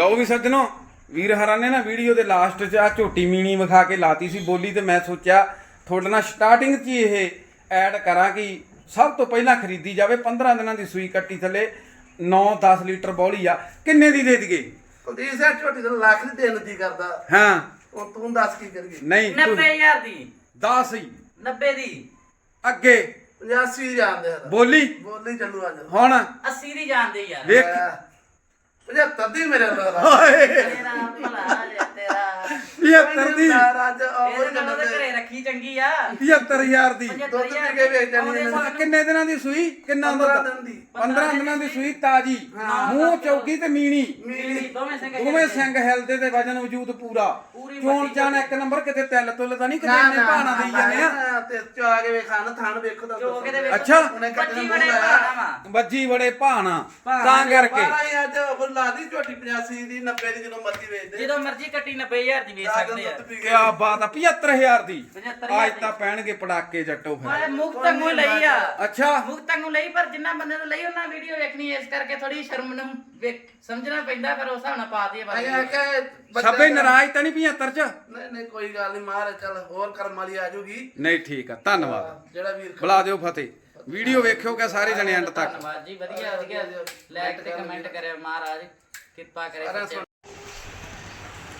ਲਓ ਵੀ ਸੱਜਣੋ ਵੀਰ ਹਰਾਂ ਨੇ ਨਾ ਵੀਡੀਓ ਦੇ ਲਾਸਟ 'ਚ ਆ ਝੋਟੀ ਮੀਣੀ ਵਿਖਾ ਕੇ ਲਾਤੀ ਸੀ ਬੋਲੀ ਤੇ ਮੈਂ ਸੋਚਿਆ ਤੁਹਾਡੇ ਨਾਲ ਸਟਾਰਟਿੰਗ 'ਚ ਹੀ ਇਹ ਐਡ ਕਰਾਂ ਕਿ ਸਭ ਤੋਂ ਪਹਿਲਾਂ ਖਰੀਦੀ ਜਾਵੇ 15 ਦਿਨਾਂ ਦੀ ਸੂਈ ਕੱਟੀ ਥੱਲੇ 9-10 ਲੀਟਰ ਬੌਲੀ ਆ ਕਿੰਨੇ ਦੀ ਦੇ ਦਈਏ? ਕੁਲਦੀਪ ਸਿੰਘ ਝੋਟੀ ਦਾ ਲੱਖ ਦੀ ਦੇਣ ਦੀ ਕਰਦਾ। ਹਾਂ। ਹੁਣ ਤੂੰ ਦੱਸ ਕੀ ਕਰੀਏ? ਨਹੀਂ ਤੂੰ 90000 ਦੀ। 10 ਹੀ। 90 ਦੀ। ਅੱਗੇ। 85 ਜਾਣਦੇ ਆ। ਬੋਲੀ। ਬੋਲੀ ਚੱਲੂ ਅੱਜ। ਹੁਣ। 80 ਦੀ ਜਾਣਦੇ ਯਾਰ। ਵੇਖ। 75 ਦੀ ਮੇਰੇ ਨਾਲ ਓਏ। ਤੇਰਾ ਭਲਾ ਜੇ। ਤੇਰਾ 75 ਦੀ। ਇਹ ਉਹ ਤਾਂ ਉਹਦੇ ਘਰੇ ਰੱਖੀ ਚੰਗੀ ਆ। 75000 ਦੀ। ਦੁੱਧ ਪੀ ਕੇ ਵੇਚ ਜਾਣੀ ਇਹਨਾਂ ਕਿੰਨੇ ਦਿਨਾਂ ਦੀ ਸੂਈ? ਕਿੰਨਾ ਦੁੱਧ? 15 ਦਿਨ ਦੀ। 15 ਦਿਨਾਂ ਦੀ ਸੂਈ ਤਾਜੀ। ਮੂੰਹ ਚੌਕੀ ਤੇ ਮੀਣੀ। ਮਿਲੀ ਦੋਵੇਂ ਸਿੰਘ ਦੋਵੇਂ ਸਿੰਘ ਹਿਲਦੇ ਤੇ ਵਜਨ ਵਜੂਦ ਪੂਰਾ। ਪੂਰੀ ਚੋਣ ਵੱਡੀ ਚਾਣ ਇੱਕ ਨੰਬਰ ਕਿਤੇ ਤਿਲ ਤੁਲ ਤਾਂ ਨਹੀਂ ਕਿਤੇ ਇੰਨੇ ਭਾਣਾ ਦੇਈ ਜਾਂਦੇ ਆ। ਤੇ ਚਾ ਕੇ ਵੇਖਾਂ ਨਾ ਥਾਣ ਵੇਖੋ ਤਾਂ ਦੇ ਵਿੱਚ ਅੱਛਾ। ਉਹਨੇ ਪੱਚੀ ਬੜੇ ਲਾਇਆ। ਭਾਣਾ ਵੱਜੀ ਬੜੇ ਭਾਣਾ। ਤਾਂ ਕਰਕੇ। ਹੀ ਅੱਜ ਉਹ ਲਾਦੀ ਝੋਟੀ 85 ਦੀ 90 ਦੀ ਜਦੋਂ ਮਰਜ਼ੀ ਵੇਚ ਦੇ। ਜਦੋਂ ਮਰਜ਼ੀ ਕੱਟੀ 90000 ਦੀ ਵੇਚ ਸਕਦੇ ਆ। ਦੁੱਧ ਪੀ ਕੀ ਕੇ ਬਾਤ ਆ 75000 ਦੀ। 75,000 ਅੱਜ ਤਾਂ ਪੈਣਗੇ ਪੜਾਕੇ ਜੱਟੋ ਫਿਰ। ਓਏ ਮੁਕਤ ਨੂੰ ਲਈ ਆ। ਅੱਛਾ। ਮੁਕਤ ਨੂੰ ਲਈ ਪਰ ਜਿੰਨਾ ਬੰਦੇ ਨੂੰ ਲਈ ਉਹਨਾਂ ਵੀਡੀਓ ਵੇਖਣੀ ਇਸ ਕਰਕੇ ਥੋੜੀ ਸ਼ਰਮ ਨੂੰ ਵੇਖ ਸਮਝਣਾ ਪੈਂਦਾ ਫਿਰ ਉਸ ਹਿਸਾਬ ਨਾਲ ਪਾ ਦਈਏ ਬੱਚਾ- ਸਭੇ ਨਾਰਾਜ਼ ਤਾਂ ਨਹੀਂ 75 ਚ? ਨਹੀਂ ਨਹੀਂ ਕੋਈ ਗੱਲ ਨਹੀਂ ਮਾਰ ਚੱਲ ਹੋਰ ਕਰਮ ਵਾਲੀ ਆ ਜੂਗੀ ਨਹੀਂ ਠੀਕ ਆ ਧੰਨਵਾਦ। ਜਿਹੜਾ ਵੀਰ ਬੁਲਾ ਦਿਓ ਫਤਿਹ। ਵੀਡੀਓ ਵੇਖਿਓਗੇ ਸਾਰੇ ਜਣੇ ਐਂਡ ਤੱਕ। ਧੰਨਵਾਦ ਜੀ ਵਧੀਆ ਵਧੀਆ। ਲਾਈਕ ਤੇ ਕਮੈਂਟ ਕਰਿਓ ਮਹਾਰਾਜ। ਕਿਰਪਾ ਕਰੇ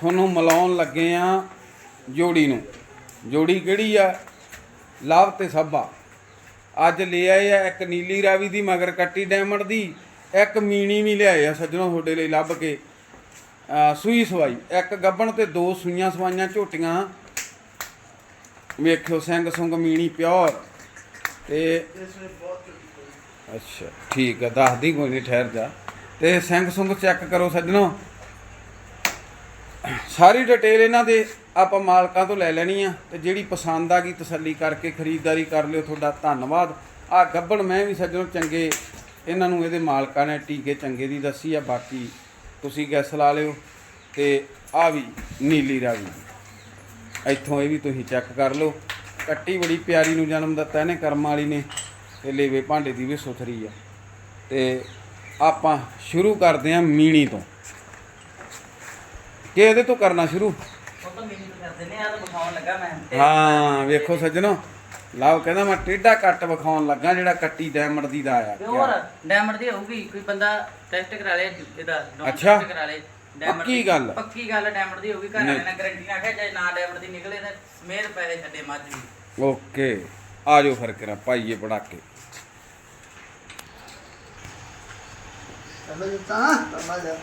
ਤੁਹਾਨੂੰ ਮਿਲਾਉਣ ਲੱਗੇ ਆ ਜੋੜੀ ਨੂੰ। ਜੋੜੀ ਕਿਹੜੀ ਆ? ਲਵ ਤੇ ਸਭਾ। ਅੱਜ ਲੈ ਆਏ ਆ ਇੱਕ ਨੀਲੀ ਰਾਵੀ ਦੀ, ਮਗਰ ਕੱਟੀ ਡਾਇਮੰਡ ਦੀ। ਇੱਕ ਮੀਣੀ ਵੀ ਲਿਆਏ ਆ ਸੱਜਣੋ ਤੁਹਾਡੇ ਲਈ ਲੱਭ ਕੇ। ਸੂਈ ਸਵਾਈ। ਇੱਕ ਗੱਬਣ ਤੇ ਦੋ ਸੂਈਆਂ ਸਵਾਈਆਂ ਝੋਟੀਆਂ। ਵੇਖਿਓ ਸਿੰਘ ਸੁੰਗ ਮੀਣੀ ਪਿਓਰ। ਤੇ ਅੱਛਾ, ਠੀਕ ਆ, ਦੱਸਦੀ ਕੋਈ ਨਹੀਂ ਠਹਿਰ ਜਾ। ਤੇ ਸਿੰਘ ਸੁੰਗ ਚੈੱਕ ਕਰੋ ਸੱਜਣੋ। ਸਾਰੀ ਡਿਟੇਲ ਇਹਨਾਂ ਦੇ ਆਪਾਂ ਮਾਲਕਾਂ ਤੋਂ ਲੈ ਲੈਣੀ ਆ ਤੇ ਜਿਹੜੀ ਪਸੰਦ ਆ ਗਈ ਤਸੱਲੀ ਕਰਕੇ ਖਰੀਦਦਾਰੀ ਕਰ ਲਿਓ ਤੁਹਾਡਾ ਧੰਨਵਾਦ। ਆ ਗੱਬਣ ਮੈਂ ਵੀ ਸੱਜਣੋ ਚੰਗੇ ਇਹਨਾਂ ਨੂੰ ਇਹਦੇ ਮਾਲਕਾਂ ਨੇ ਟੀਕੇ ਚੰਗੇ ਦੀ ਦੱਸੀ ਆ, ਬਾਕੀ ਤੁਸੀਂ ਗੈਸ ਲਾ ਲਿਓ ਤੇ ਆ ਵੀ ਨੀਲੀ ਰਾਵੀ। ਇੱਥੋਂ ਇਹ ਵੀ ਤੁਸੀਂ ਚੈੱਕ ਕਰ ਲਓ। ਕੱਟੀ ਬੜੀ ਪਿਆਰੀ ਨੂੰ ਜਨਮ ਦਿੱਤਾ ਇਹਨੇ, ਕਰਮ ਵਾਲੀ ਨੇ ਤੇ ਲੇਵੇ ਭਾਂਡੇ ਦੀ ਵੀ ਸੁਥਰੀ ਆ। ਤੇ ਆਪਾਂ ਸ਼ੁਰੂ ਕਰਦੇ ਹਾਂ ਮੀਣੀ ਤੋਂ। ਕਿ ਇਹਦੇ ਤੋਂ ਕਰਨਾ ਸ਼ੁਰੂ? ਉਹ ਤਾਂ ਮੈਨੂੰ ਤਾਂ ਕਰਦੇ ਨੇ ਆ ਤਾਂ ਵਿਖਾਉਣ ਲੱਗਾ ਮੈਂ। ਹਾਂ ਵੇਖੋ ਸੱਜਣੋ। ਲਵ ਕਹਿੰਦਾ ਮੈਂ ਟੇਢਾ ਕੱਟ ਵਿਖਾਉਣ ਲੱਗਾ ਜਿਹੜਾ ਕੱਟੀ ਡਾਇਮੰਡ ਦੀ ਦਾ ਆਇਆ। ਤੇ ਹੋਰ ਡਾਇਮੰਡ ਦੀ ਹੋਊਗੀ ਕੋਈ ਬੰਦਾ ਟੈਸਟ ਕਰਾ ਲੇ ਇਹਦਾ ਡੋਪ ਅੱਛਾ। ਟੈਸਟ ਕਰਾ ਲੇ। Diamond ਪੱਕੀ ਦੀ- ਗੱਲ। ਪੱਕੀ ਗੱਲ ਡਾਇਮੰਡ ਦੀ ਹੋਊਗੀ ਘਰ ਵਾਲੇ ਨੇ ਗਾਰੰਟੀ ਨਾਲ ਆਖਿਆ ਜੇ ਨਾ ਡਾਇਮੰਡ ਦੀ ਨਿਕਲੇ ਤਾਂ ਸਮੇਰ ਪੈਸੇ ਛੱਡੇ ਮੱਝ ਵੀ। ਓਕੇ ਆ ਜਾਓ ਫਿਰ ਕਰਾ ਪਾਈਏ ਪੜਾਕੇ ਚੱਲ ਜੀ ਤਾਂ ਤਾਂ ਜਾ।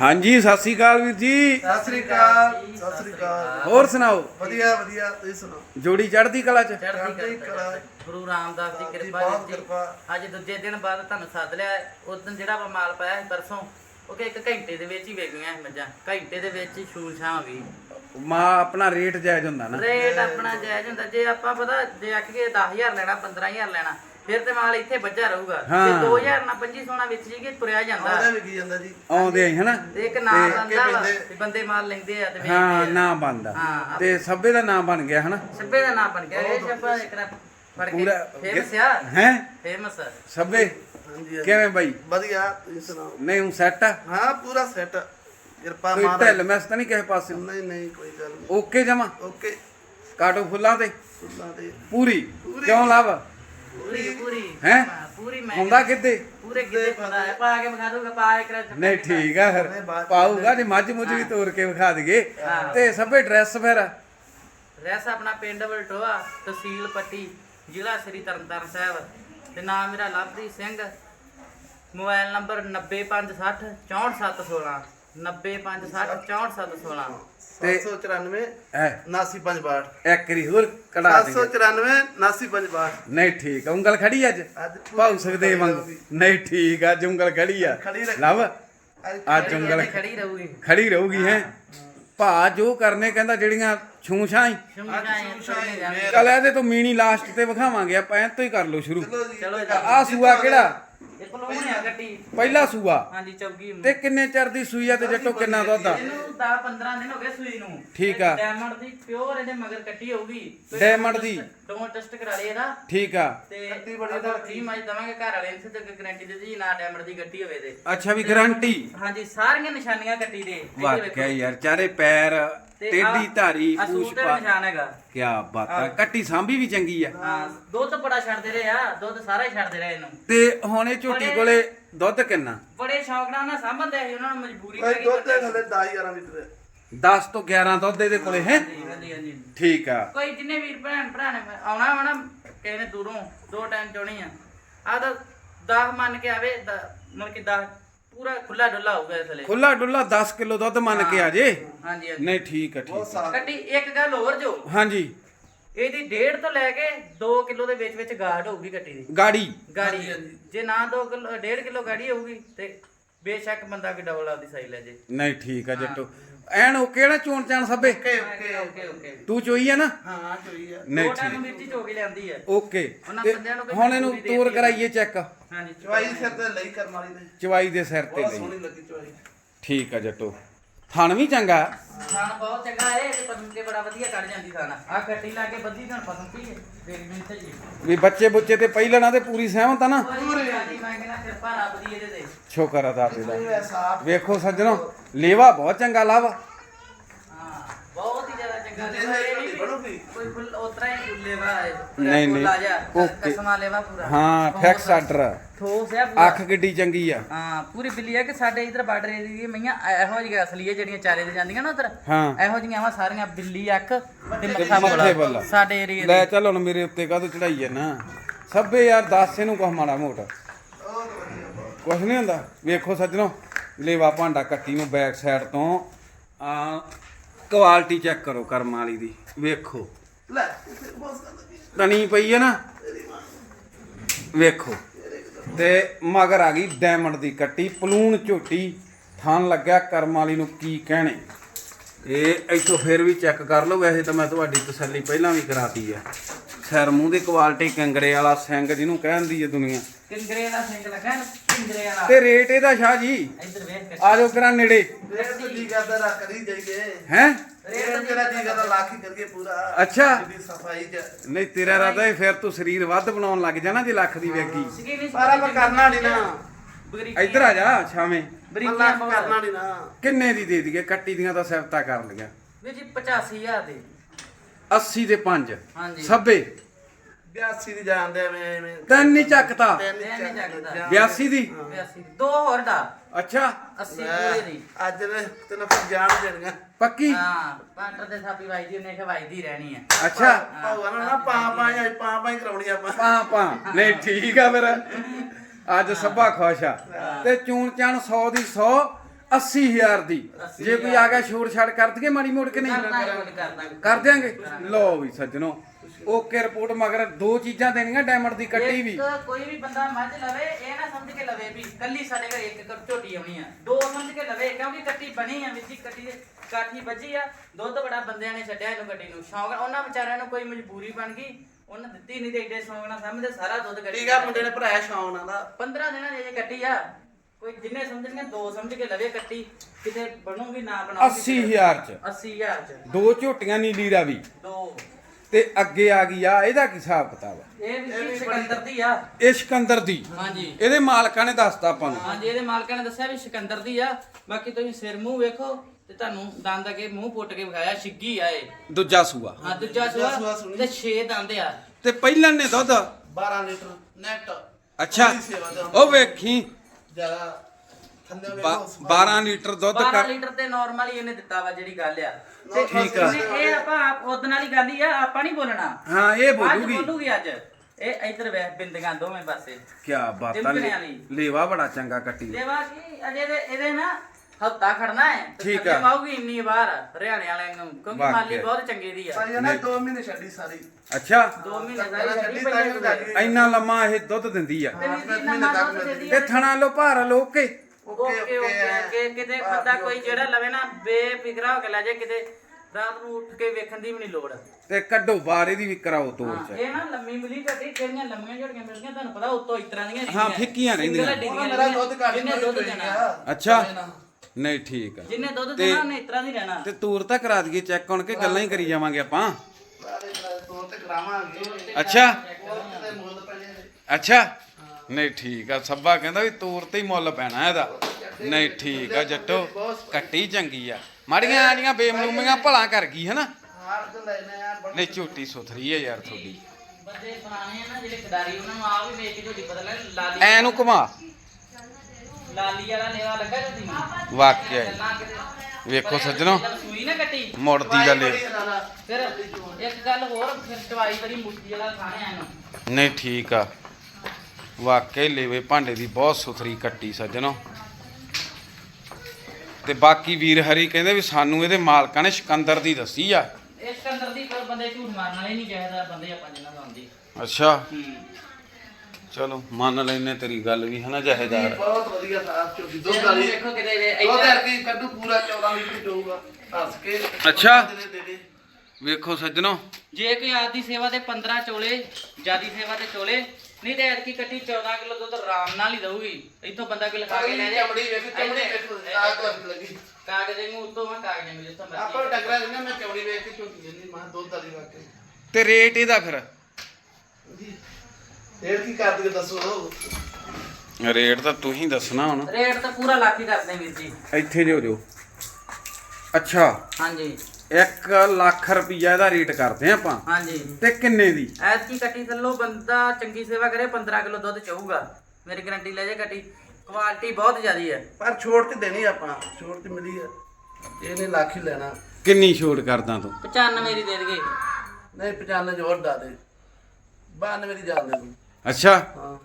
ਹਾਂਜੀ ਸਤਿ ਸ੍ਰੀ ਅਕਾਲ ਵੀਰ ਜੀ। ਸਤਿ ਸ੍ਰੀ ਅਕਾਲ ਸਤਿ ਸ੍ਰੀ ਅਕਾਲ। ਹੋਰ ਸੁਣਾਓ? ਵਧੀਆ ਵਧੀਆ ਤੁਸੀਂ ਸੁਣਾਓ? ਜੋੜੀ ਚੜ੍ਹਦੀ ਕਲਾ ਚ? ਚੜ੍ਹਦੀ ਕਲਾ। ਗੁਰੂ ਰਾਮਦਾਸ ਦੀ ਕਿਰਪਾ ਜੀ ਕਿਰਪਾ। ਅੱਜ ਦੂਜੇ ਦਿਨ ਬਾਅਦ ਤੁਹਾਨੂੰ ਸੱਦ ਲਿਆ। ਉਸ ਦਿਨ ਜਿਹੜਾ ਆਪਾਂ ਮਾਲ ਪਾਇਆ ਸੀ ਪਰਸੋਂ ਉਹ ਕਿ ਇੱਕ ਘੰਟੇ ਦੇ ਵਿੱਚ ਹੀ ਵੇਚ ਗਈਆਂ ਸੀ ਮੱਝਾਂ। ਘੰਟੇ ਦੇ ਵਿੱਚ ਹੀ ਛੂਲ ਛਾਂ ਹੋ ਗਈ। ਮਾਂ ਆਪਣਾ ਰੇਟ ਜਾਇਜ਼ ਹੁੰਦਾ ਨਾ। ਰੇਟ ਆਪਣਾ ਜਾਇਜ਼ ਹੁੰਦਾ। ਜੇ ਆਪਾਂ ਪਤਾ ਜੇ ਆਖੀਏ 10000 ਲੈਣਾ 15000 ਲੈਣਾ ਫਿਰ ਤੇ ਮਾਲ ਇੱਥੇ ਵੱਜਾ ਰਹੂਗਾ। ਹਾਂ। ਜੇ 2000 ਨਾਲ 25 ਸੋਨਾ ਵਿੱਚ ਜੀ ਕਿ ਤੁਰਿਆ ਜਾਂਦਾ। ਉਹਦਾ ਵੀ ਕੀ ਜਾਂਦਾ ਜੀ? ਆਉਂਦੇ ਆਂ ਹਨਾ? ਤੇ ਇੱਕ ਨਾਂ ਤੇ ਬੰਦਾ ਵਾ ਬੰਦੇ- ਵੀ ਬੰਦੇ ਮਾਲ ਲੈਂਦੇ ਆ ਤੇ ਹਾਂ ਵੇਚਦੇ ਆ। ਨਾਂ ਬਣਦਾ। ਹਾਂ। ਤੇ ਸੱਬੇ ਦਾ ਨਾਂ ਬਣ ਗਿਆ ਹਨਾ? ਸੱਬੇ ਦਾ ਨਾਂ ਬਣ ਗਿਆ। ਇਹ ਸੱਬਾ ਇੱਕ ਨਾ ਫੜ ਕੇ ਪੂਰਾ ਫੇਮਸ ਆ। ਹੈ? ਫੇਮਸ ਸੱਬੇ? ਹਾਂਜੀ ਹਾਂਜੀ। ਕਿਵੇਂ ਬਾਈ? ਵਧੀਆ ਤੁਸੀਂ ਸੁਣਾਓ? ਨਹੀਂ ਹੂੰ ਸੈੱਟ ਆ? ਹਾਂ ਪੂਰਾ ਸੈੱਟ ਕਿਰਪਾ ਕੋਈ ਮਾਰ ਢਿੱਲ ਮੈਸ ਤਾਂ ਨਹੀਂ ਕਿਸੇ ਪਾਸੇ? ਨਹੀਂ ਨਹੀਂ ਕੋਈ ਗੱਲ ਨਹੀਂ। ਓਕੇ ਜਮਾ? ਓਕੇ। ਕਾਟੋ ਫੁੱਲਾਂ ਤੇ? ਫੁੱਲਾਂ ਦੇ ਪੂਰੀ? ਪੂਰੀ। ਕਿਉਂ ਲਵ? ਪੂਰੀ ਪੂਰੀ। ਹੈਂ? ਪੂਰੀ ਮੈਂ ਹੁੰਦਾ ਕਿੱਦੇ ਪੂਰੇ ਕਿਤੇ ਪਤਾ ਹੈ। ਪਾ ਕੇ ਵਿਖਾ ਦੂੰਗਾ ਪਾ ਕੇ ਕਰਾ ਨਹੀਂ ਠੀਕ ਆ ਫਿਰ। ਨਹੀਂ, ਪਾਊਗਾ ਜੇ ਮੱਝ ਮੁੱਝ ਵੀ ਤੋੜ ਕੇ ਵਿਖਾ ਦਈਏ। ਤੇ ਸੱਬੇ ਡਰੈਸ ਫਿਰ? ਰੈਸ ਆਪਣਾ ਪਿੰਡ ਵਲਟੋਆ ਤਹਿਸੀਲ ਪੱਟੀ ਜ਼ਿਲ੍ਹਾ ਸ੍ਰੀ ਤਰਨਤਾਰਨ ਸਾਹਿਬ। ਤੇ ਨਾਮ ਮੇਰਾ ਲਵਪ੍ਰੀਤ ਸਿੰਘ। ਮੋਬਾਈਲ ਨੰਬਰ 90560 64716 90560 64716 ਤੇ- 794 ਐ। 99562 ਇੱਕ ਰੀ ਹੋਰ ਕਢਾ ਦੇ 794 99562 ਨਹੀਂ ਠੀਕ ਆ ਉਂਗਲ ਖੜੀ ਅੱਜ? ਅੱਜ ਪੂਰੀ ਭਾਉ ਸਕਦੇ ਰਹੂਗੀ। ਨਹੀਂ ਠੀਕ ਆ ਅੱਜ ਉਂਗਲ ਖੜੀ ਆ। ਖੜੀ ਰੱਖ। ਲਵ ਅੱਜ ਉਂਗਲ ਖੜੀ ਰਹੂਗੀ। ਖੜੀ ਰਹੂਗੀ ਹੈ? ਭਾ ਜੋ ਕਰਨੇ ਕਹਿੰਦਾ ਜਿਹੜੀਆਂ ਛੂਛਾਂ ਹੀ ਸ਼ਮਸ਼ਾਈ ਚੱਲ ਇਹਦੇ ਤੋਂ ਮੀਣੀ ਲਾਸਟ ਤੇ ਵਿਖਾਵਾਂਗੇ ਆਪਾਂ ਐਂ ਤੋਂ ਹੀ ਕਰ ਲਓ ਸ਼ੁਰੂ। ਚਲੋ ਜੀ ਚਲੋ ਜੀ ਆ। ਸੂਆ ਕਿਹੜਾ? ਇਹ ਪਲੋਣ ਆ ਗੱਟੀ ਪਹਿਲਾ ਸੂਆ। ਹਾਂਜੀ ਚੌਗੀ ਤੇ ਕਿੰਨੇ ਚਿਰ ਦੀ ਸੂਈ ਆ ਤੇ ਜੱਟੋ ਕਿੰਨਾ ਦੁੱਧ ਆ? ਇਹਨੂੰ 10 15 ਦਿਨ ਹੋ ਗਏ ਸੂਈ ਨੂੰ। ਠੀਕ ਆ। ਡਾਇਮੰਡ ਦੀ ਪਿਓਰ ਇਹਦੇ ਮਗਰ ਕੱਟੀ ਹੋਊਗੀ। Diamond ਦੀ? ਡੋਨ ਟੈਸਟ ਕਰਾ ਲਈ ਇਹਦਾ। ਠੀਕ ਆ। ਤੇ ਕੱਟੀ ਬੜੀ ਆਪਾਂ ਫ੍ਰੀ ਮੱਝ ਦਵਾਂਗੇ ਘਰ ਵਾਲੇ ਨੂੰ ਸਿੱਧਾ ਗਾਰੰਟੀ ਦੇ ਜੀ ਨਾ ਡਾਇਮੰਡ ਦੀ ਗੱਟੀ ਹੋਵੇ ਤੇ ਅੱਛਾ ਵੀ ਗਾਰੰਟੀ ਹਾਂਜੀ ਸਾਰੀਆਂ ਨਿਸ਼ਾਨੀਆਂ ਕੱਟੀ ਦੇ। ਵਾਕਿਆ। ਯਾਰ ਚਾਰੇ ਪੈਰ ਤੇ ਟੇਢੀ ਧਾਰੀ ਪੂਛ ਤੇ ਪਾ। ਨਿਸ਼ਾਨ ਹੈਗਾ। ਕੀ ਬਾਤ ਕੱਟੀ ਸਾਂਭੀ ਵੀ ਚੰਗੀ ਆ। ਹਾਂ ਦੁੱਧ ਬੜਾ ਛੱਡਦੇ ਰਹੇ ਆ ਦੁੱਧ ਸਾਰਾ ਹੀ ਛੱਡਦੇ ਰਹੇ ਇਹਨੂੰ। ਤੇ ਹੁਣ ਇਹ ਝੋਟੀ ਬੜੇ- ਕੋਲੇ ਦੁੱਧ ਕਿੰਨਾ? ਬੜੇ ਸ਼ੌਕ ਨਾਲ ਉਹਨਾਂ ਸਾਂਭਦੇ ਸੀ ਉਹਨਾਂ ਨੂੰ ਮਜਬੂਰੀ ਕੋਈ ਪੈ ਦੁੱਧ ਗਈ ਥੱਲੇ 10 11 ਲੀਟਰ 10 ਤੋਂ 11 ਦੁੱਧ ਇਹਦੇ ਕੋਲੇ ਹੈ? ਹਾਂਜੀ ਹਾਂਜੀ ਹਾਂਜੀ। ਠੀਕ ਆ। ਕੋਈ ਜਿੰਨੇ ਵੀਰ ਭੈਣ ਭਰਾ ਨੇ ਆਉਣਾ ਵਾ ਨਾ ਕਿਸੇ ਨੇ ਦੂਰੋਂ ਦੋ ਟਾਈਮ ਚੋਣੀ ਆ। ਆ ਤਾਂ 10 ਮੰਨ ਕੇ ਆਵੇ ਦ- ਮਤਲਬ ਕਿ 10 ਪੂਰਾ ਖੁੱਲਾ ਡੁੱਲਾ ਹੋਊਗਾ ਇਸ ਥਲੇ ਖੁੱਲਾ ਡੁੱਲਾ 10 ਕਿਲੋ ਦੁੱਧ ਮੰਨ ਕੇ ਆ ਜੇ। ਹਾਂਜੀ ਹਾਂਜੀ। ਨਹੀਂ ਠੀਕ ਆ ਬਹੁਤ ਠੀਕ ਸਾਫ਼ ਕੱਟੀ ਇੱਕ ਗੱਲ ਹੋਰ ਜੋ। ਹਾਂਜੀ। ਇਹਦੀ ਡੇਢ ਤੋਂ ਲੈ ਕੇ 2 ਕਿਲੋ ਦੇ ਵਿੱਚ ਵਿੱਚ ਗਾੜ ਹੋਊਗੀ ਕੱਟੀ ਦੀ। ਗਾੜੀ। ਗਾੜੀ। ਜੇ ਨਾ 2 ਕਿਲੋ 1.5 ਕਿਲੋ ਗਾੜੀ ਹੋਊਗੀ ਤੇ ਬੇਸ਼ੱਕ ਬੰਦਾ ਕਿ ਡਬਲ ਆਪਦੀ ਸਾਈ ਲੈ ਜੇ। ਨਹੀਂ ਠੀਕ ਆ ਜੱਟੋ। ਐਨ ਉਹ ਕਿਹੜਾ ਚੋਣ ਚਾਣ ਸਭੇ? Okay okay okay. ਓਕੇ ਤੂੰ ਚੋਈ ਆ ਨਾ? ਹਾਂ ਚੋਈ ਆ। ਨਹੀਂ ਠੀਕ। ਮਿਰਚੀ ਚੋ ਕੇ ਲਿਆਂਦੀ ਹੈ ਓਕੇ। ਉਹਨਾਂ ਤੇ ਬੰਦਿਆਂ ਨੂੰ ਕੋਈ ਹੁਣ ਇਹਨੂੰ ਤੋਰ ਦੇਤੀ ਕਰਾਈਏ ਚੈੱਕ। ਹਾਂਜੀ ਚਵਾਈ ਸਿਰ ਤੇ ਲਈ ਕਰਮ ਵਾਲੀ ਨੇ ਚਵਾਈ ਦੇ ਸਿਰ ਤੇ ਬਹੁਤ ਲਈ। ਸੋਹਣੀ ਲੱਗੀ ਚਵਾਈ ਠੀਕ ਆ ਜੱਟੋ। ਥਣ ਵੀ ਚੰਗਾ? ਖਾਣਾ ਬਹੁਤ ਚੰਗਾ ਹੈ ਤੇ ਪਸੰਦ ਬੜਾ ਵਧੀਆ ਕੱਢ ਜਾਂਦੀ ਖਾਣਾ ਆ ਕੱਟੀ ਲਾ ਕੇ ਬੱਦੀ ਨਾਲ ਪਸੰਦ ਪੀ ਦੇਖ ਮਿੰਟ ਜੀ ਵੀ ਬੱਚੇ ਬੁੱਚੇ ਤੇ ਪਹਿਲਣਾ ਤੇ ਪੂਰੀ ਸਹਿਮਤ ਆ ਨਾ? ਪੂਰੀ ਗਾਦੀ ਮੈਂ ਕਹਿੰਦਾ ਕਿਰਪਾ ਰੱਬ ਦੀ ਇਹਦੇ ਤੇ। ਸ਼ੁਕਰ ਦਾ। ਇਹ ਸਾਫ਼ ਵੇਖੋ ਸੱਜਣੋ ਲੇਵਾ ਬਹੁਤ ਚੰਗਾ ਲਾਵਾ ਹਾਂ ਬਹੁਤ ਹੀ ਜ਼ਿਆਦਾ ਚੰਗਾ ਤੇ ਲੇਵਾ ਇਹ ਇਹ ਨਹੀਂ ਬਣੂਗੀ। ਕੋਈ ਫੁੱਲ ਉਤਰਾ ਹੀ ਲੇਵਾ ਹੈ ਨਹੀਂ, ਨਹੀਂ। ਓਕੇ। ਹਾਂ ਫੈਕਸ। ਆਰਡਰ ਠੋਸ ਆ ਪੂਰਾ। ਅੱਖ ਕਿੱਡੀ ਚੰਗੀ ਆ। ਹਾਂ ਪੂਰੀ ਬਿੱਲੀ ਹੈ ਕਿ ਸਾਡੇ ਇਧਰ ਬਾਰਡਰ ਏਰੀਏ ਦੀ ਮਈਆਂ ਇਹੋ ਜਿਹੀਆਂ ਅਸਲੀ ਹੈ ਜਿਹੜੀਆਂ ਚਾਰੇ ਤੇ ਜਾਂਦੀਆਂ ਨਾ ਉਧਰ। ਹਾਂ। ਇਹੋ ਜਿਹੀਆਂ ਵਾ ਸਾਰੀਆਂ ਬਿੱਲੀ ਅੱਖ ਤੇ ਮੱਥੇ ਮੱਥਾ ਬੱਲਾ। ਬੋਲਾ ਸਾਡੇ ਏਰੀਏ ਲੈ ਦੇ। ਚੱਲ ਹੁਣ ਮੇਰੇ ਉੱਤੇ ਕਾਹਦੋਂ ਚੜਾਈ ਹੈ ਨਾ। ਸਭੇ ਯਾਰ ਦੱਸ ਇਹਨੂੰ ਕੁਛ ਮਾੜਾ ਮੋਟਾ। ਕੁਛ ਨਹੀਂ ਹੁੰਦਾ। ਵੇਖੋ ਸੱਜਣੋ ਲੇਵਾ ਭਾਂਡਾ ਕੱਟੀ ਨੂੰ ਬੈਕ ਸਾਈਡ ਤੋਂ। ਆ ਕੁਆਲਿਟੀ ਚੈੱਕ ਕਰੋ ਕਰਮ ਵਾਲੀ ਦੀ ਵੇਖੋ। ਲੈ ਤਣੀ ਪਈ ਹੈ ਨਾ? ਵੇਖੋ। ਤੇ ਮਗਰ ਆ ਗਈ ਡਾਇਮੰਡ ਦੀ ਕੱਟੀ ਪਲੂਣ ਝੋਟੀ ਥਾਨ ਲੱਗਿਆ ਕਰਮ ਵਾਲੀ ਨੂੰ ਕੀ ਕਹਿਣੇ। ਇਹ ਇੱਥੋਂ ਫਿਰ ਵੀ ਚੈੱਕ ਕਰ ਲਓ ਵੈਸੇ ਤਾਂ ਮੈਂ ਤੁਹਾਡੀ ਤਸੱਲੀ ਪਹਿਲਾਂ ਵੀ ਕਰਾਤੀ ਆ। ਸਿਰ ਮੂੰਹ ਦੀ ਕੁਆਲਿਟੀ ਕੰਗਰੇ ਵਾਲਾ ਸਿੰਘ ਜਿਹਨੂੰ ਕਹਿੰਦੀ ਹੈ ਦੁਨੀਆ। ਕਿੰਗਰੇ ਦਾ ਸਿੰਘ ਲੱਗਾ ਨਾ ਕਿੰਗਰੇ ਵਾਲਾ। ਤੇ ਰੇਟ ਇਹਦਾ ਸ਼ਾਹ ਜੀ ਇੱਧਰ ਵੇਖ ਆ ਜਾਓ ਕਰਾਂ ਨੇੜੇ। ਰੇਟ ਤੋਂ ਜੀ ਕਰਦਾ ਰਾ ਕਰੀ ਜਾਈਏ। ਹੈ? ਰੇਟ ਤੇਰਾ ਜੀ ਕਰਦਾ ਲੱਖ ਹੀ ਕਰੀਏ ਪੂਰਾ। ਅੱਛਾ। ਸਫ਼ਾਈ ਚ। ਨਹੀਂ ਤੇਰਾ ਰਾਦਾ ਹੀ ਫਿਰ ਤੂੰ ਸਰੀਰ ਵੱਧ ਬਣਾਉਣ ਲੱਗ ਜਾਣਾ ਜੇ ਲੱਖ ਦੀ ਵੇਗੀ ਨਹੀਂ ਪਰ ਆਪਾਂ ਕਰਨਾ ਨਹੀਂ ਨਾ। ਇੱਧਰ ਆ ਜਾ ਛਾਵੇਂ। ਬਰੀਕੀਆਂ ਅੱਲਾ ਬਹੁਤ ਕਰਨਾ ਨਹੀਂ ਨਾ। ਕਿੰਨੇ ਦੀ ਦੇ ਦਈਏ? ਕੱਟੀ ਦੀਆਂ ਤਾਂ ਸਿਫਤਾਂ ਕਰ ਲਈਆਂ ਵੀਰ ਜੀ 85000 ਦੇ 80 ਦੇ 5 ਹਾਂਜੀ। ਸਭੇ 82 ਦੀ ਜਾਣਦੇ ਐਵੇਂ ਐਵੇਂ। ਤਿੰਨ ਹੀ ਚੱਕਤਾ। ਤਿੰਨ ਹੀ ਤਿੰਨ ਹੀ ਚੱਕਦਾ। ਚੱਕਦਾ। 82 ਦੀ? 82 ਦੋ। ਹੋਰ ਦਾ ਅੱਛਾ। 80 ਲੈ, ਪੂਰੇ ਦੀ। ਅੱਜ ਦੇ ਤੈਨੂੰ ਫਿਰ ਜਾਣ ਦੇਣੀਆਂ। ਪੱਕੀ? ਹਾਂ ਪਾਟਰ ਦੇ ਸਾਪੀ ਵਾਈਦੀ ਨੇ ਕਿ ਵਾਈਦੀ ਰਹਿਣੀ ਹੈ ਅੱਛਾ। ਭਾਉਆ ਨਾ ਨਾ ਪਾ ਪਾ ਜਾਂ ਪਾ ਪਾ ਹੀ ਕਰਾਉਣੀ ਆਪਾਂ। ਪਾ ਪਾ ਨਹੀਂ ਠੀਕ ਆ ਫਿਰ। ਅੱਜ ਸਭਾ ਖੁਸ਼ ਆ। ਤੇ ਚੂਣ ਚਾਣ 100 ਦੀ 100 80000 ਦੀ। ਜੇ ਕੋਈ ਆ ਗਿਆ ਛੋੜ ਛਾੜ ਕਰ ਦਈਏ ਮਾੜੀ ਮੋੜ ਕੇ ਨਹੀਂ? ਕਰ ਦਿਆਂਗੇ। ਲਓ ਵੀ ਸੱਜਣੋ ਓਕੇ ਰਿਪੋਰਟ ਮਗਰ ਦੋ ਚੀਜ਼ਾਂ ਦੇਣੀਆਂ ਡਾਇਮੰਡ ਦੀ ਕੱਟੀ ਵੀ। ਕੋਈ ਵੀ ਬੰਦਾ ਮੱਝ ਲਵੇ ਇਹ ਨਾ ਸਮਝ ਕੇ ਲਵੇ ਵੀ ਕੱਲੀ ਸਾਡੇ ਘਰ ਇੱਕ ਝੋਟੀ ਆਉਣੀ ਆ। ਦੋ ਸਮਝ ਕੇ ਲਵੇ ਕਿਉਂਕਿ ਕੱਟੀ ਬਣੀ ਆ ਵਿੱਚ ਕੱਟੀ ਕਾਠੀ ਵੱਜੀ ਆ। ਦੁੱਧ ਬੜਾ ਬੰਦਿਆਂ ਨੇ ਛੱਡਿਆ ਇਹਨੂੰ ਕੱਟੀ ਨੂੰ। ਸ਼ੌਂਕ ਉਹਨਾਂ ਵਿਚਾਰਿਆਂ ਨੂੰ ਕੋਈ ਮਜਬੂਰੀ ਬਣ ਗਈ। ਉਹਨਾਂ ਦਿੱਤੀ ਨਹੀਂ ਤੇ ਏਡੇ ਸ਼ੌਂਕ ਨਾਲ ਸਮਝਦੇ ਸਾਰਾ ਦੁੱਧ ਕੱਟੀ ਠੀਕ ਆ ਮੁੰਡੇ ਨੇ ਭਰਾਇਆ ਸ਼ੌਨ ਨਾਲ। 15 ਦਿਨਾਂ ਦੀ ਇਹ ਕੱਟੀ ਆ। ਕੋਈ ਜਿੰਨੇ ਸਮਝਣਗੇ ਦੋ ਸਮਝ ਕੇ ਲਵੇ ਕੱਟੀ। ਕਿਤੇ ਬਣੂਗੀ ਨਾ ਬਣਾਉਗੀ 80000 ਚ। 80000 ਚ। ਦੋ ਝੋਟੀਆਂ ਨੀਲੀ ਰਾਵੀ ਦੋ। ਤੇ ਅੱਗੇ ਆ ਗਈ ਆ ਇਹਦਾ ਕੀ ਹਿਸਾਬ ਕਿਤਾਬ ਆ? ਇਹ ਵੀ ਸਿਕੰਦਰ ਦੀ ਆ। ਇਹ ਸਿਕੰਦਰ ਦੀ। ਹਾਂਜੀ। ਇਹਦੇ ਮਾਲਕਾਂ ਨੇ ਦੱਸਤਾ ਆਪਾਂ ਨੂੰ। ਹਾਂਜੀ ਇਹਦੇ ਮਾਲਕਾਂ ਨੇ ਦੱਸਿਆ ਵੀ ਸਿਕੰਦਰ ਦੀ ਆ। ਬਾਕੀ ਤੁਸੀਂ ਸਿਰ ਮੂੰਹ ਵੇਖੋ ਤੇ ਤੁਹਾਨੂੰ ਦੰਦ ਅਗੇ ਮੂੰਹ ਪੁੱਟ ਕੇ ਵਿਖਾਇਆ ਛਿੱਗੀ ਆ ਇਹ। ਦੂਜਾ ਸੂਆ। ਹਾਂ ਦੂਜਾ ਸੂਆ। ਸੂਆ ਸੁਣੀ। ਤੇ 6 ਦੰਦ ਆ। ਤੇ ਪਹਿਲਾਂ ਨੇ ਦੁੱਧ? 12 ਲੀਟਰ ਨੈਟ ਅੱਛਾ। ਉਹ ਵੇਖੀ। ਜ਼ਿਆਦਾ ਥੱਲੇ ਬਾ- ਵੇਖੋ ਸਫ਼ਾਈ। 12 ਲੀਟਰ ਦੁੱਧ 12 ਕਰ ਲੀਟਰ ਤੇ ਨਾਰਮਲ ਹੀ ਇਹਨੇ ਦਿੱਤਾ ਵਾ ਜਿਹੜੀ ਗੱਲ ਆ। ਤੇ ਠੀਕ ਆ। ਇਹਨੇ- ਇਹ ਆਪਾਂ ਉਦੋਂ ਵਾਲੀ ਗੱਲ ਹੀ ਆ ਆਪਾਂ ਨਹੀਂ ਬੋਲਣਾ। ਹਾਂ ਇਹ ਅੱਜ ਬੋਲੂਗੀ। ਬੋਲੂਗੀ ਅੱਜ। ਇਹ ਇੱਧਰ ਵੇਖ ਬਿੰਦੀਆਂ ਦੋਵੇਂ ਪਾਸੇ। ਕੀ ਬਾਤਾਂ ਵਾਲੀ। ਲੇਵਾ ਬੜਾ ਚੰਗਾ ਕੱਟੀ। ਦੇਵਾ ਕੀ? ਅਜੇ ਦੇ ਇਹਦੇ ਨਾ ਹਫਤਾ ਖੜਨਾ ਹੈ ਤੇ ਠੀਕ ਆ। ਇੰਨੀ ਵਾਰ ਹਰਿਆਣੇ ਵਾਲਿਆਂ ਨੂੰ ਕਿਉਂਕਿ ਮਾਲੀ। ਬਹੁਤ ਚੰਗੀ ਦੀ ਆ। ਸਾਰੀ ਨਾ 2 ਮਹੀਨੇ ਛੱਡੀ ਸਾਰੀ। ਅੱਛਾ। ਦੋ ਮਹੀਨੇ ਪਹਿਲਾਂ ਛੱਡੀ ਛੱਡੀ ਤਾਂ। ਪਹਿਲੇ। ਇੰਨਾ ਲੰਮਾ ਇਹ ਦੁੱਧ ਦਿੰਦੀ ਆ। ਤੇ ਵੀਰ ਜੀ ਦੁੱਧ ਦੇ। ਦੀ ਥਣਾ ਲੋ ਭਾਰ ਲੋ ਕੇ ਓਕੇ ਓਕੇ ਓਕੇ ਕਿਤੇ ਬੰਦਾ ਕੋਈ ਜਿਹੜਾ ਲਵੇ ਨਾ ਬੇਫਿਕਰਾ ਹੋ ਕੇ ਲੈ ਜਾਏ ਕਿਤੇ ਰਾਤ ਨੂੰ ਉੱਠ ਕੇ ਵੇਖਣ ਦੀ ਵੀ ਨਹੀਂ ਲੋੜ। ਤੇ ਕੱਢੋ ਬਾਹਰ ਇਹਦੀ ਵੀ ਕਰਾਓ ਤੋੜ ਹਾਂ, ਇਹ ਨਾ ਲੰਮੀ ਮਿਲੀ ਘਟੀ ਜਿਹੜੀਆਂ ਲੰਮੀਆਂ ਝੜੀਆਂ ਮਿਲਦੀਆਂ ਤੁਹਾਨੂੰ ਪਤਾ ਉੱਤੋਂ ਇਸ ਤਰ੍ਹਾਂ ਦੀਆਂ ਹਾਂ, ਫਿੱਕੀਆਂ ਰਹਿੰਦੀਆਂ। ਮੇਰਾ ਦੁੱਧ ਘੱਟ ਜਿਹਨੇ ਦੁੱਧ ਦੇਣਾ। ਅੱਛਾ। ਨਹੀਂ ਠੀਕ ਆ। ਜਿਹਨੇ ਦੁੱਧ ਦੇਣਾ ਉਹਨੇ ਇਸ ਤਰ੍ਹਾਂ ਦੀ ਰਹਿਣਾ। ਤੇ ਤੂਰ ਤਾਂ ਕਰਾ ਦਈਏ ਚੈੱਕ ਹੁਣ ਕੇ ਗੱਲਾਂ ਹੀ ਕਰੀ ਜਾਵਾਂਗੇ ਆਪਾਂ। ਸਾਰੇ ਤੋਰ ਤੇ ਕਰਾਵਾਂਗੇ ਅੱਛਾ। ਉਹ ਤੇ ਮੁੱਲ ਪੈਣੇ ਨੇ। ਅੱਛਾ। ਨਹੀਂ ਠੀਕ ਆ ਸੱਬਾ ਕਹਿੰਦਾ ਵੀ ਤੂਰ ਤੇ ਹੀ ਮੁੱਲ ਪੈਣਾ ਇਹਦਾ। ਨਹੀਂ ਠੀਕ ਆ ਜੱਟੋ ਕੱਟੀ ਚੰਗੀ ਆ। ਮਾੜੀਆਂ ਆੜੀਆਂ ਬੇਮਲੂਮੀਆਂ ਭਲਾ ਕਰ ਗਈ ਹਨਾ? ਹਾਰ ਤੇ ਲੈਣੇ ਆ ਬੜੀ ਨਹੀਂ ਝੂਟੀ ਸੁਥਰੀ ਆ ਯਾਰ ਤੁਹਾਡੀ। ਬੰਦੇ ਪੁਰਾਣੇ ਆ ਨਾ ਜਿਹੜੇ ਖਿਡਾਰੀ ਉਹਨਾਂ ਨੂੰ ਆਪ ਹੀ ਵੇਚ ਕੇ ਝੋਟੀ ਬਦਲ ਲੈ ਲਾਲੀ ਐ ਨੂੰ ਘੁਮਾ। ਲਾਲੀ ਵਾਲਾ ਲੇਵਾ ਲੱਗਾ ਝੋਟੀ ਵਾਕਿਆ ਹੀ। ਵੇਖੋ ਸੱਜਣੋ ਸੂਈ ਨਾ ਕੱਟੀ। ਮੁੜਦੀ ਗੱਲ ਇਹ। ਫਿਰ ਇੱਕ ਗੱਲ ਹੋਰ ਫਿਰ ਚਵਾਈ ਬੜੀ ਮੁੱਠੀ ਵਾਲਾ ਖਾਣੇ ਆ ਇਹਨੂੰ ਨਹੀਂ ਠੀਕ ਆ। ਵਾਕਈ ਲੇਵੇ ਭਾਂਡੇ ਦੀ ਬਹੁਤ ਸੁਥਰੀ ਕੱਟੀ ਸੱਜਣੋ। ਤੇ ਬਾਕੀ ਵੀਰ ਹਰੀ ਕਹਿੰਦੇ ਵੀ ਸਾਨੂੰ ਇਹਦੇ ਮਾਲਕਾਂ ਨੇ ਸਿਕੰਦਰ ਦੀ ਦੱਸੀ ਆ। ਇਸ ਕੰਦਰ ਦੀ ਕੋਈ ਬੰਦੇ ਝੂਠ ਮਾਰਨ ਵਾਲੇ ਨਹੀਂ ਚਾਹੀਦਾ ਬੰਦੇ ਆਪਾਂ ਜਿੰਨਾਂ ਦਾ ਆਉਂਦੀ। ਅੱਛਾ। ਹੂੰ। ਚਲੋ ਮੰਨ ਲੈਨੇ ਤੇਰੀ ਗੱਲ ਵੀ ਹਨਾ ਜਹੇਦਾਰ? ਬਹੁਤ ਵਧੀਆ ਸਾਫ਼ ਚੋਦੀ ਦੁੱਧ ਵਾਲੀ ਵੇਖੋ ਕਿਤੇ ਵੇ ਉਹ ਇੱਧਰ ਧਰਤੀ ਕੱਢੂ ਪੂਰਾ 14 ਲੀਟਰ ਜਾਊਗਾ ਹੱਸ ਕੇ। ਅੱਛਾ। ਦੇ ਦੇ ਦੇ। ਵੇਖੋ ਸੱਜਣੋ। ਜੇ ਕੋਈ ਆਦੀ ਸੇਵਾ ਤੇ 15 ਚੋਲੇ ਜਿਆਦੀ ਸੇਵਾ ਤੇ ਚੋਲੇ ਨਹੀਂ ਤੇ ਐਤਕੀ ਕੱਟੀ 14 ਕਿਲੋ ਦੁੱਧ ਆਰਾਮ ਨਾਲ ਹੀ ਦਊਗੀ। ਇੱਥੋਂ ਬੰਦਾ ਕੋਈ ਲਿਖਾ ਕੇ ਲੈ ਜਾ। ਚਮੜੀ ਵੇਖ ਚਮੜੀ ਵੇਖ ਆਗ ਲੱਗ ਲੱਗੀ। ਕਾਗਜ਼ੇ ਨੂੰ ਉੱਤੋਂ ਮੈਂ ਕਾਗਜ਼ੇ ਨੂੰ ਜਿੱਥੋਂ ਆਪਾਂ ਟੱਕਰਾ ਦਿੰਦੇ ਮੈਂ ਚਮੜੀ ਵੇਖ ਕੇ ਝੋਟੀ ਜਾਂਦੀ ਮਾਂ ਦੁੱਧ ਵਾਲੀ ਵਾਕੇ ਤੇ ਰੇਟ ਇਹਦਾ ਫਿਰ? ਫੇਰ ਕੀ ਕਰ ਦਈਏ ਦੱਸੋ ਰੇਟ ਤਾਂ ਤੂੰ ਹੀ ਦੱਸਣਾ ਹੁਣ। ਰੇਟ ਤਾਂ ਪੂਰਾ ਲੱਖ ਹੀ ਕਰਦੇ ਵੀਰ ਜੀ। ਇੱਥੇ ਜੋ ਜੋ। ਅੱਛਾ। ਹਾਂਜੀ। 1 ਲੱਖ ਰੁਪਈਆ ਇਹਦਾ ਰੇਟ ਕਰਦੇ ਆ ਆਪਾਂ। ਹਾਂਜੀ। ਤੇ ਕਿੰਨੇ ਦੀ? ਐਤਕੀ ਕੱਟੀ ਥੱਲੋਂ ਬੰਦਾ ਚੰਗੀ ਸੇਵਾ ਕਰੇ 15 ਕਿਲੋ ਦੁੱਧ ਚਾਹੂਗਾ। ਮੇਰੀ ਗਰੰਟੀ ਲੈ ਜੇ ਕੱਟੀ। ਕੁਆਲਿਟੀ ਬਹੁਤ ਜ਼ਿਆਦੀ ਹੈ। ਪਰ ਛੋੜ ਤੇ ਦੇਣੀ ਆਪਾਂ। ਛੋੜ ਤੇ ਮਿਲੀ ਆ। ਇਹਨੇ ਲੱਖ ਹੀ ਲੈਣਾ। ਕਿੰਨੀ ਛੋਟ ਕਰਦਾ ਤੂੰ? 95 ਦੀ ਦੇ ਦੇਗੇ ਨਹੀਂ 95 ਜੋਰ ਡਾ ਦੇ। 92 ਦੀ ਜਾਣ ਦੇ ਤੂੰ। ਅੱਛਾ। ਹਾਂ।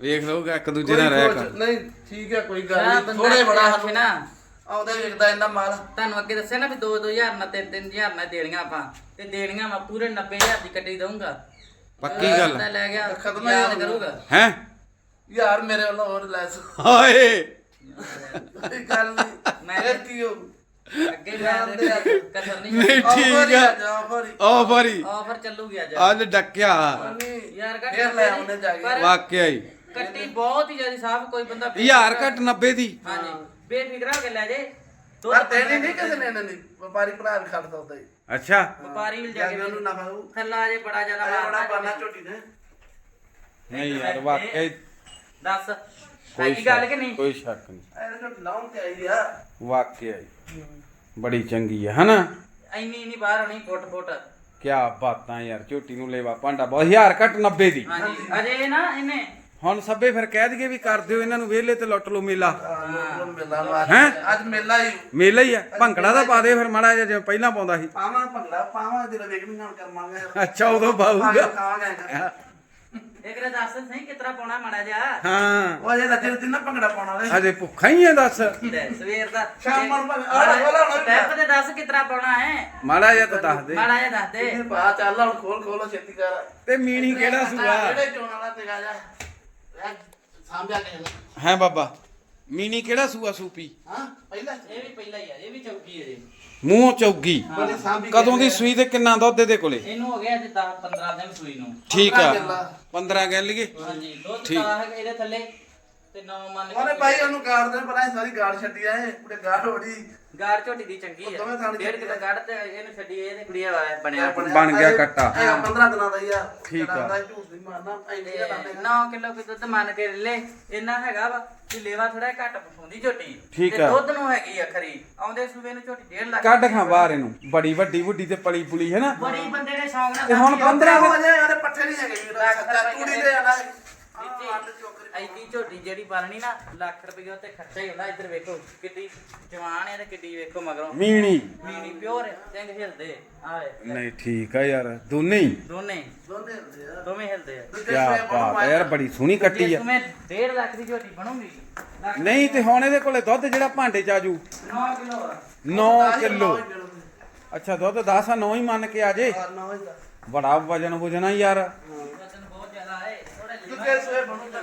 ਵੇਖ ਲਊਗਾ ਇੱਕ ਦੂਜੇ ਨਾਲ ਰਹਿ ਕਰ। ਨਹੀਂ ਠੀਕ ਹੈ ਕੋਈ ਗੱਲ ਨਹੀਂ। ਬੰਦਾ ਥੋੜੇ ਬੜਾ ਆਖੇ ਸਾਨੂੰ ਨਾ। ਆਉਂਦਾ ਵੇਖਦਾ ਇੰਨਾ ਮਾਲ। ਤੁਹਾਨੂੰ ਅੱਗੇ ਦੱਸਿਆ ਨਾ ਵੀ 2-2000 ਨਾਲ 3-3000 ਨਾਲ ਦੇਣੀਆਂ ਆਪਾਂ। ਤੇ ਦੇਣੀਆਂ ਮੈਂ ਪੂਰੇ 90000 ਦੀ ਕੱਟੀ ਦਊਂਗਾ। ਪੱਕੀ ਗੱਲ ਬੰਦਾ ਲੈ ਗਿਆ ਖਤਮ ਹੀ ਯਾਦ। ਕਰੂਗਾ। ਹੈ? ਯਾਰ ਮੇਰੇ ਵੱਲੋਂ ਹੋਰ ਲੈਸ ਹਾਏ ਕੋਈ ਗੱਲ ਨਹੀਂ। ਮੈਂ- ਕੀ ਹੋ ਅੱਗੇ ਜਾਂਦੇ ਆ। ਕਸਰ ਨਹੀਂ ਨਹੀਂ ਆਫਰ ਠੀਕ ਆ। ਆਫਰ ਹੀ। ਆਫਰ ਹੀ। ਆਫਰ ਚੱਲੂਗੀ ਅੱਜ ਅੱਜ ਡੱਕਿਆ। ਯਾਰ ਘੱਟ ਫੇਰ ਲੈ ਆਉਣੇ ਜਾ ਕੇ। ਵਾਕਿਆ ਹੀ। ਕੱਟੀ ਬਹੁਤ ਹੀ ਜ਼ਿਆਦਾ ਸਾਫ਼ ਕੋਈ ਬੰਦਾ ਹਜ਼ਾਰ ਘੱਟ 90 ਦੀ। ਹਾਂਜੀ ਬੇਫਿਕਰ ਹੋ ਕੇ ਲੈ ਜੇ। ਪਰ ਦੇਣੀ ਨਹੀਂ ਕਿਸੇ ਨੇ ਨਹੀਂ ਵਪਾਰੀ ਭਰਾ ਵੀ ਖੜ ਸਕਦਾ ਹੀ ਅੱਛਾ। ਵਪਾਰੀ ਵੀ ਜਾ ਜਾ ਕੇ ਉਹਨੂੰ ਨਫਾ ਹੋਊ। ਥੱਲਾ ਜੇ ਬੜਾ ਜ਼ਿਆਦਾ ਬੜਾ ਮਾਰਦਾ ਬਾਨਾ ਝੋਟੀ ਨੇ ਨਹੀਂ ਯਾਰ ਵਾਕਿਆ ਹੀ। ਦੱਸ। ਕੋਈ ਗੱਲ ਕਿ ਨਹੀਂ? ਕੋਈ ਸ਼ੱਕ ਨਹੀਂ। ਐ ਝੋਟੀ ਲਾਉਣ ਤੇ ਆਈ ਆ। ਵਾਕਿਆ ਹੀ। ਬੜੀ ਚੰਗੀ ਹੈ ਹਨਾ? ਇੰਨੀ ਨਹੀਂ ਬਾਹਰ ਹੋਣੀ ਫੁੱਟ ਫੁੱਟ। ਕਿਆ ਬਾਤਾਂ ਯਾਰ ਝੋਟੀ ਨੂੰ ਲੈਵਾ ਭਾਂਡਾ ਬਹੁਤ ਹਜ਼ਾਰ ਘੱਟ 90 ਦੀ। ਹਾਂਜੀ ਅਜੇ ਨਾ ਇਹਨੇ ਹੁਣ ਸੱਬੇ ਫਿਰ ਕਹਿ ਦਈਏ ਵੀ ਕਰ ਦਿਓ ਇਹਨਾਂ ਨੂੰ ਵਿਹਲੇ ਤੇ ਲੁੱਟ ਲਓ ਮੇਲਾ। ਮੇਲਾ ਨੂੰ ਹੈਂ? ਅੱਜ ਅੱਜ ਮੇਲਾ ਹੀ। ਮੇਲਾ ਹੀ ਆ। ਭੰਗੜਾ ਦਾ ਪਾ ਦੇ ਫਿਰ ਮਾੜਾ ਜਿਹਾ ਜਿਵੇਂ ਪਹਿਲਾਂ ਪਾਉਂਦਾ ਸੀ। ਪਾਵਾਂ ਭੰਗੜਾ ਪਾਵਾਂ ਜਦੋਂ ਵੇਖਣੀ ਨਾਲ ਕਰਮਾਂਗੇ। ਅੱਛਾ ਉਦੋਂ ਪਾਊਗਾ। ਖਾਵਾਂਗੇ ਇੱਕ ਰੇ ਦੱਸ ਸਹੀ ਕਿਤਰਾ ਪਾਉਣਾ ਮਾੜਾ ਜਾ ਹਾਂ। ਉਹ ਅਜੇ ਰੱਜੇ ਉੱਤੇ ਨਾ ਭੰਗੜਾ ਪਾਉਣਾ ਵੇ। ਅਜੇ ਭੁੱਖਾ ਹੀ ਆ ਦੱਸ। ਸਵੇਰ ਦਾ। ਸ਼ਾਮ ਨੂੰ ਭੰਗ- ਆਹ ਵਾਲਾ ਹੋਣਾ ਵੀ ਸਟੈਪ ਤੇ ਦੱਸ ਕਿਤਰਾ ਪਾਉਣਾ ਹੈ। ਮਾੜਾ ਜਿਹਾ ਤਾਂ ਦੱਸ ਦੇ। ਮਾੜਾ ਜਿਹਾ ਦੱਸ ਦੇ। ਇਹ ਪਾ ਚੱਲ ਹੁਣ ਖੋਲ ਖੋਲ ਛੇਤੀ ਕਰ। ਤੇ ਮੀਣੀ ਕਿਹੜਾ ਸੂਆ? ਚੋਣ ਵਾਲਾ ਤੇ ਗਾ ਜਾ? ਇਹ ਸਾਂਭਿਆ ਕੇ ਹੈ ਬਾਬਾ ਮੀਣੀ ਕਿਹੜਾ ਸੂਆ ਸੂਪੀ? ਹਾਂ ਪਹਿਲਾਂ। ਇਹ ਵੀ ਪਹਿਲਾਂ ਹੀ ਆ ਇਹ ਵੀ ਚੌਕੀ ਹੈ ਜੀ। ਮੂੰਹ ਚੌਗੀ। ਕਦੋਂ ਦੀ ਸੂਈ ਤੇ ਕਿੰਨਾ ਦੁੱਧ ਇਹਦੇ ਕੋਲੇ? ਇਹਨੂੰ ਹੋ ਗਿਆ ਅੱਜ 10 15 ਦਿਨ ਸੂਈ ਨੂੰ। ਠੀਕ ਆ। ਪੰਦਰਾਂ 15 ਕਹਿ ਲਈਏ ਹਾਂਜੀ ਦੁੱਧ ਹੈ ਇਹਦੇ ਥੱਲੇ ਤੇ ਨੌ ਮੰਨ ਕੇ ਉਹਨੇ ਭਾਈ ਉਹਨੂੰ ਗਾੜ ਦੇ ਪਰ ਸਾਰੀ ਗਾੜ ਛੱਡੀ ਆ ਇਹ ਪੂਰੇ ਗਾੜ ਹੋੜੀ ਗਾੜ ਝੋਟੀ ਦੀ ਚੰਗੀ ਉਹ ਦੋਵੇਂ ਹੈ ਥਾਲੀ ਡੇਢ ਕਿਲੋ ਗਾੜ ਤੇ ਇਹਨੂੰ ਛੱਡੀ ਇਹਦੇ ਕੁੜੀਆ ਵਾ ਬਣਿਆ। ਬਣ ਗਿਆ ਕੱਟਾ। ਇਹ 15 ਦਿਨਾਂ ਦਾ ਹੀ ਆ। ਠੀਕ ਆ। ਦਾ ਝੂਠ ਨਹੀਂ ਮਾਰਨਾ ਐਂਦੀ ਦਾ ਲਾਉਂਦੇ 9 ਕਿਲੋ ਕਿ ਦੁੱਧ ਮੰਨ ਕੇ ਲੈ ਇੰਨਾ ਹੈਗਾ ਵਾ ਕਿ ਲੇਵਾ ਥੋੜਾ ਘੱਟ ਪਸੂੰਦੀ ਝੋਟੀ। ਠੀਕ ਤੇ ਆ। ਦੁੱਧ ਨੂੰ ਹੈਗੀ ਆ ਖਰੀ। ਆਉਂਦੇ ਸੂਬੇ ਨੂੰ ਝੋਟੀ 1.5 ਲੱਖ ਕੱਢ ਖਾਂ ਬਾਹਰ ਇਹਨੂੰ। ਬੜੀ ਵੱਡੀ ਵੱਡੀ ਤੇ ਪਲੀ ਪੁਲੀ ਹੈ ਨਾ? ਬੜੀ ਬੰਦੇ ਨੇ ਸ਼ੌਂਕ ਨਾਲ ਤੇ ਹੁਣ ਸਾਂਭੀ ਆ। 15 15 ਵਜੇ ਉਹਦੇ ਪੱਠੇ ਨਹੀਂ ਹੈਗੇ ਵੀਰ ਸੱਚਾ ਤੂੜੀ ਦੇ ਆਣਾ ਐਡੀ ਝੋਟੀ ਜਿਹੜੀ ਪਾਲਣੀ ਨਾ ਲੱਖ ਰੁਪਏ ਉੱਤੇ ਖਰਚਾ ਹੀ ਹੁੰਦਾ। ਇੱਧਰ ਵੇਖੋ ਕਿੱਡੀ ਜਵਾਨ ਹੈ ਤੇ ਕਿੱਡੀ ਵੇਖੋ ਮਗਰੋਂ। ਮੀਣੀ। ਮੀਣੀ ਪਿਓਰ ਸਿੰਘ ਹਿਲਦੇ। ਆਏ ਨਹੀਂ ਠੀਕ ਆ ਯਾਰ। ਦੋਨੇ ਹੀ। ਦੋਨੇ ਦੋਨੇ ਹੁੰਦੇ ਆ। ਦੋਵੇਂ ਹਿਲਦੇ ਆ। ਕਿਆ ਬਾਤ ਹੈ ਯਾਰ ਬੜੀ ਸੋਹਣੀ ਕੱਟੀ ਆ। ਤੁਮੇ 1.5 ਲੱਖ ਦੀ ਝੋਟੀ ਬਣੂਗੀ। ਲੱਖ ਨਹੀਂ ਤੇ ਹੁਣ ਇਹਦੇ ਕੋਲੇ ਦੁੱਧ ਜਿਹੜਾ ਭਾਂਡੇ ਚ ਆਜੂ 9 ਕਿਲੋ ਆ। 9 ਕਿਲੋ। ਅੱਛਾ ਦੁੱਧ 10 ਆ 9 ਹੀ ਮੰਨ ਕੇ ਆ ਜੇ। ਬੜਾ ਵਜਨ ਵਜਣਾ ਯਾਰ ਵਜ਼ਨ ਬਹੁਤ ਜ਼ਿਆਦਾ ਹੈ ਥੋੜਾ ਦੂਜੇ ਸੂਏ ਬਣੂਗਾ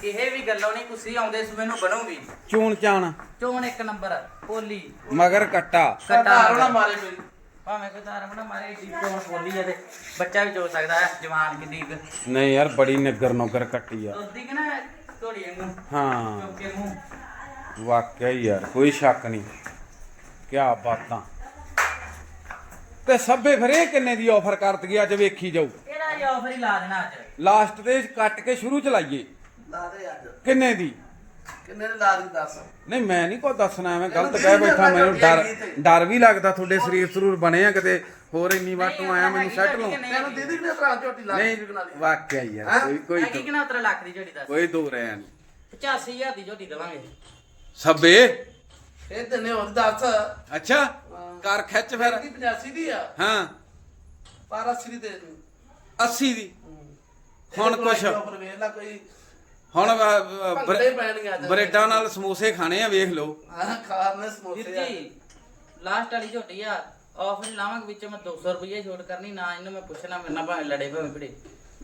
ਕਿਸੇ ਵੀ ਗੱਲੋਂ ਨਹੀਂ ਕੁਸੀ ਆਉਂਦੇ ਸੂਏ ਨੂੰ ਬਣੂਗੀ। ਚੂਣ ਚਾਣ। ਚੋਣ ਇੱਕ ਨੰਬਰ ਪੋਲੀ ਮਗਰ ਕੱਟਾ। ਕੱਟਾ ਨਾ ਮਾਰੇ ਕੋਈ। ਭਾਵੇਂ ਕੋਈ ਤਾਰ ਬਣਾ ਮਾਰੇ ਏਡੀ ਚੋਣ ਪੋਲੀ ਆ ਤੇ ਬੱਚਾ ਵੀ ਚੋ ਸਕਦਾ ਹੈ ਜਵਾਨ ਕਿੰਨੀ ਕੁ ਨਹੀਂ ਯਾਰ ਬੜੀ ਨਿੱਗਰ ਨੋਗਰ ਕੱਟੀ ਆ। ਉਸਦੀ ਕਿ ਨਾ ਘੋੜੀ ਵਾਂਗੂ ਹਾਂ। ਚੁੱਕ ਕੇ ਮੂੰਹ। ਵਾਕਿਆ ਹੀ ਯਾਰ ਕੋਈ ਸ਼ੱਕ ਨਹੀਂ। ਕੀ ਬਾਤਾਂ। ਤੇ ਸਭੇ ਫਿਰ ਇਹ ਕਿੰਨੇ ਦੀ ਆਫਰ ਕਰਤ ਗਿਆ ਅੱਜ ਵੇਖੀ ਜਾਊ। ਇਹਦਾ ਜੀ ਆਫਰ ਹੀ ਲਾ ਦੇਣਾ ਅੱਜ। ਲਾਸਟ ਤੇ ਕੱਟ ਕੇ ਸ਼ੁਰੂ ਚ ਲਾਈਏ ਲਾ ਦੇ ਅੱਜ। ਕਿੰਨੇ ਦੀ? ਕਿੰਨੇ ਨੇ ਲਾ ਦੀ ਦੱਸ। ਨਹੀਂ ਮੈਂ ਨਹੀਂ ਕੋਈ ਦੱਸਣਾ ਐਵੇਂ ਗਲਤ ਕਹਿ ਦੇ ਬੈਠਾ ਮੈਨੂੰ ਡਰ ਡਰ ਵੀ ਲੱਗਦਾ ਤੁਹਾਡੇ ਸਰੀਰ ਸਰੂਰ ਬਣੇ ਆ ਕਿਤੇ ਹੋਰ ਇੰਨੀ ਵਾਰ ਤੂੰ ਆਇਆ ਮੈਨੂੰ ਸੈੱਟ ਲਓ। ਤੈਨੂੰ ਦੀਦੀ ਨੇ ਭਰਾ ਝੋਟੀ ਲਾ ਨਹੀਂ ਵਾਕਿਆ ਹੀ ਯਾਰ? ਕੋਈ ਕੋਈ ਹੈਗੀ ਕਿ ਨਾ ਉਤਰਾ ਲੱਖ ਦੀ ਝੋਟੀ ਦੱਸ। ਕੋਈ ਦੋ ਰਿਆ ਨਹੀਂ 85000 ਦੀ ਝੋਟੀ ਦੇਵਾਂਗੇ। ਸਭੇ ਇਹ ਤੇ ਨੇ ਹੋਰ ਦੱਸ। ਅੱਛਾ ਕਰ ਖਿੱਚ ਫਿਰ। ਦੀ 85 ਦੀ ਆ। ਹਾਂ। ਪਰ 80 ਦੀ ਦੇ ਦੂੰ। 80 ਦੀ। ਹੁਣ ਕੁਛ ਉੱਪਰ ਵੇਖ ਲੈ ਕੋਈ। ਹੁਣ ਅ, ਅ, ਬਰ- ਭੰਗੜੇ ਪੈਣਗੇ ਅੱਜ। ਬਰੇਡਾਂ ਨਾਲ ਸਮੋਸੇ ਖਾਣੇ ਆ ਵੇਖ ਲਓ। ਹਾਂ ਖਾਣੇ ਵੀਰ ਸਮੋਸੇ ਆ ਜੀ ਲਾਸਟ ਵਾਲੀ ਝੋਟੀ ਆ। ਆਫਰ ਲਾਵਾਂਗੇ ਵਿੱਚ ਮੈਂ 200 ਰੁਪਏ ਛੋਟ ਕਰਨੀ ਨਾ ਇਹਨੂੰ ਮੈਂ ਪੁੱਛਣਾ ਮੇਰੇ ਨਾਲ ਭਾਵੇਂ ਲੜੇ ਭਾਵੇਂ ਭਿੜੇ।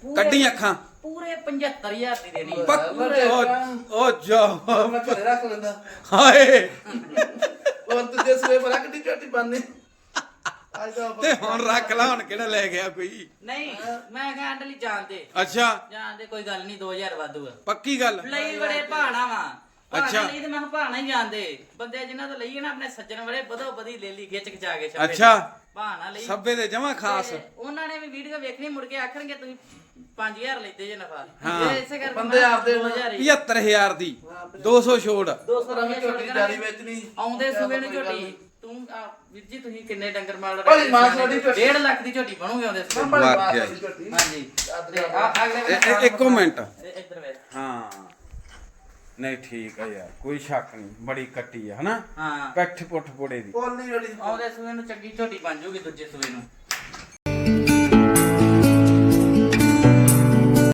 ਪੂਰੇ- ਕੱਢੀ ਅੱਖਾਂ। ਪੂਰੇ 75000 ਦੀ ਦੇਣੀ। ਪੱਕ ਉਹ ਉਹ ਜਾ। ਮੈਂ ਘਰੇ ਰੱਖ ਲੈਂਦਾ। ਹਾਏ। ਹੋਰ ਤੁਝੇ ਸਵੇ ਬੜਾ ਕਿੱਡੀ ਝੋਟੀ ਬੰਨੀ ਤਾਂ ਤੇ ਹੁਣ ਰੱਖ ਲਾ ਹੁਣ ਕਿਹੜਾ ਲੈ ਗਿਆ ਕੋਈ? ਨਹੀਂ ਮੈਂ ਕਿਹਾ ਅੰਡਲੀ ਜਾਣਦੇ ਅੱਛਾ। ਜਾਣਦੇ ਕੋਈ ਗੱਲ ਨਹੀਂ 2000 ਵਾਧੂ ਆ। ਪੱਕੀ ਗੱਲ? ਲਈ ਬੜੇ ਭਾਣਾ ਵਾ। ਅੱਛਾ। ਲਈ ਤੇ ਮੈਂ ਭਾਣਾ ਹੀ ਜਾਂਦੇ ਬੰਦੇ ਜਿਨ੍ਹਾਂ ਤੋਂ ਲਈਏ ਨਾ ਆਪਣੇ ਸੱਜਣ ਬੜੇ ਬਦੋ ਬਦੀ ਲੈ ਲਈ ਖਿੱਚ ਖਿਚਾ ਕੇ ਛੱਪੇ ਅੱਛਾ। ਭਾਣਾ ਲਈ। ਸੱਬੇ ਦੇ ਜਮਾ ਖਾਸ। ਉਹਨਾਂ ਨੇ ਵੀ ਵੀਡੀਓ ਵੇਖਣੀ ਮੁੜ ਕੇ ਆਖਣਗੇ ਤੁਸੀਂ 5000 ਲੈਦੇ ਜੇ ਨਫਾ। ਹਾਂ। ਜੇ ਇਸੇ ਕਰਕੇ ਬੰਦੇ ਆਪਦੇ 2000 ਹੀ 75000 ਦੀ। 200 ਛੋੜ। 200 ਪਰ ਮੈਂ ਰੁਪਏ ਝੋਟੀ ਜਾਰੀ ਵੇਚਣੀ। ਆਉਂਦੇ ਸੂਬੇ ਨੂੰ ਝੋਟੀ। ਤੂੰ ਆ, ਵੀਰ ਜੀ ਤੁਸੀਂ ਕਿੰਨੇ ਡੰਗਰ ਮਾਲ ਭਾਈ ਮਾਂ ਤੁਹਾਡੀ ਝੋਟੀ। 1.5 ਲੱਖ ਦੀ ਝੋਟੀ ਬਣੂਗੇ ਆਉਂਦੇ ਸੂਬੇ ਬੜੀ ਵਾਕਿਆ ਬਾਤ ਹੀ। ਵਾਲੀ ਝੋਟੀ। ਹਾਂਜੀ। ਚਾਦਰੇ ਤੇ ਆ ਅਗਲੇ ਇਹ- ਇਹ- ਇੱਕੋ ਮਿੰਟ। ਇਹ- ਇੱਧਰ ਵੇਖ। ਹਾਂ। ਨਹੀਂ ਠੀਕ ਆ ਯਾਰ ਕੋਈ ਸ਼ੱਕ ਨਹੀਂ ਬੜੀ ਕੱਟੀ ਆ ਹਨਾ? ਹਾਂ। ਪੈਠ ਪੁੱਠ ਪੋੜੇ ਦੀ। ਆਉਂਦੇ ਸੂਏ ਨੂੰ ਚੰਗੀ ਝੋਟੀ ਬਣ ਜੂਗੀ ਦੂਜੇ ਸੂਏ ਨੂੰ।